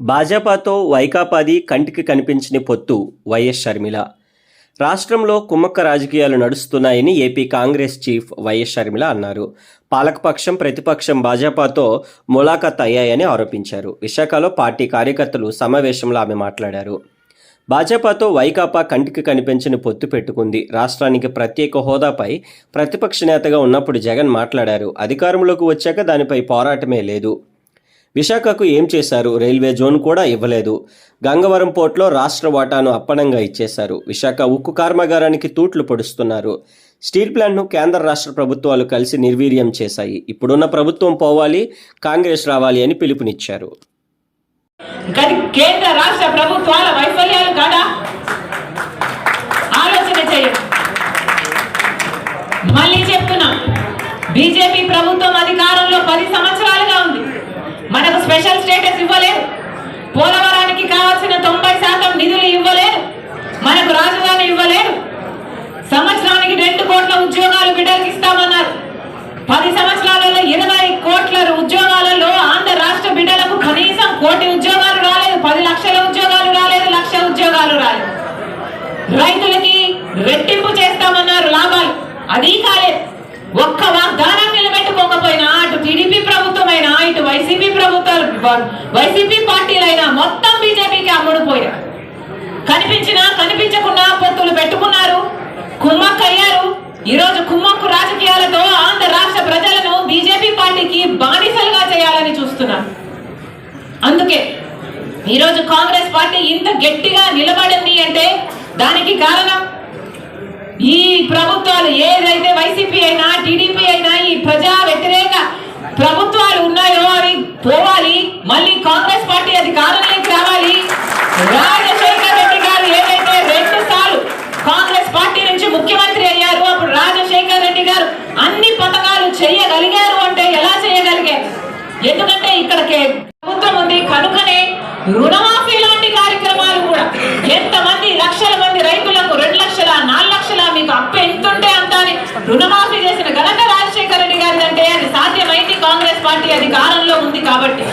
భాజపాతో వైకాపాది కంటికి కనిపించని పొత్తు వైఎస్ షర్మిల. రాష్ట్రంలో కుమ్మక్క రాజకీయాలు నడుస్తున్నాయని AP Congress chief YS Sharmila అన్నారు. పాలకపక్షం ప్రతిపక్షం భాజపాతో ములాఖత్ అయ్యాయని ఆరోపించారు. విశాఖలో పార్టీ కార్యకర్తలు సమావేశంలో ఆమె మాట్లాడారు. భాజపాతో వైకాపా కంటికి కనిపించని పొత్తు పెట్టుకుంది. రాష్ట్రానికి ప్రత్యేక హోదాపై ప్రతిపక్ష నేతగా ఉన్నప్పుడు జగన్ మాట్లాడారు. అధికారంలోకి వచ్చాక దానిపై పోరాటమే లేదు. విశాఖకు ఏం చేశారు? రైల్వే జోన్ కూడా ఇవ్వలేదు. గంగవరం పోర్ట్లో రాష్ట్ర వాటాను అప్పనంగా ఇచ్చేశారు. విశాఖ ఉక్కు కర్మాగారానికి తూట్లు పొడుస్తున్నారు. స్టీల్ ప్లాంట్ను కేంద్ర రాష్ట్ర ప్రభుత్వాలు కలిసి నిర్వీర్యం చేశాయి. ఇప్పుడున్న ప్రభుత్వం పోవాలి కాంగ్రెస్ రావాలి అని పిలుపునిచ్చారు. కేంద్ర రాష్ట్ర ప్రభుత్వాల వైఫల్యాలు కాదా? ఆలోచన చేయండి మళ్ళీ చెప్తున్నా బీజేపీ ప్రభుత్వం అధికారంలో పది సంవత్సరాలుగా ఉంది. మనకు స్పెషల్ స్టేటస్ ఇవ్వలేదు పోలవరానికి కావాల్సిన తొంభై శాతం నిధులు ఇవ్వలేదు మనకు రాజధాని ఇవ్వలేదు సంవత్సరానికి రెండు కోట్ల ఉద్యోగాలు బిడ్డలకు ఇస్తామన్నారు. పది సంవత్సరాలలో ఇరవై కోట్ల ఉద్యోగాలలో ఆంధ్ర రాష్ట్ర బిడ్డలకు కనీసం కోటి ఉద్యోగాలు రాలేదు. పది లక్షల ఉద్యోగాలు రాలేదు లక్ష ఉద్యోగాలు రాలేదు. రైతులకి రెట్టింపు చేస్తామన్నారు లాభాలు. అది కాలేదు. ఒక్క వాగ్దానం నిలబెట్టుకోకపోయినా అటు టీడీపీ ప్రభుత్వమైనా ఇటు వైసీపీ ప్రభుత్వాలు వైసీపీ పార్టీలైనా మొత్తం బీజేపీకి అమ్ముడుపోయారు కనిపించినా కనిపించకుండా పొత్తులు పెట్టుకున్నారు. కుమ్మక్కయ్యారు. ఈ రోజు కుమ్మక్కు రాజకీయాలతో ఆంధ్ర రాష్ట్ర ప్రజలను బీజేపీ పార్టీకి బానిసలుగా చేయాలని చూస్తున్నారు. అందుకే ఈరోజు కాంగ్రెస్ పార్టీ ఇంత గట్టిగా నిలబడింది అంటే దానికి కారణం ఈ ప్రభుత్వాలు ఏదైతే వైసీపీ అయినా టీడీపీ అయినా ఈ ప్రజా వ్యతిరేక ప్రభుత్వాలు ఉన్నాయో అవి పోవాలి మళ్ళీ కాంగ్రెస్ పార్టీ అధికారంలోకి రావాలి. రాజశేఖర్ రెడ్డి గారు ఏదైతే రెండు సార్లు కాంగ్రెస్ పార్టీ నుంచి ముఖ్యమంత్రి అయ్యారు అప్పుడు రాజశేఖర్ రెడ్డి గారు అన్ని పథకాలు చేయగలిగారు అంటే ఎలా చేయగలిగారు ఎందుకంటే ఇక్కడకే ప్రభుత్వం ఉంది. కనుకనే రుణమాఫీ లాంటి కార్యక్రమాలు కూడా ఎంతమంది లక్షల మంది రైతులకు రెండు లక్షల నాలుగు లక్షల మీకు అప్పు ఎంతుంటే అంత అని రుణమాఫీ చేసిన ఘనత రాజశేఖర రెడ్డి గారిదంటే అది సాధ్యమైంది. కాంగ్రెస్ పార్టీ అధికారంలో ఉంది కాబట్టి.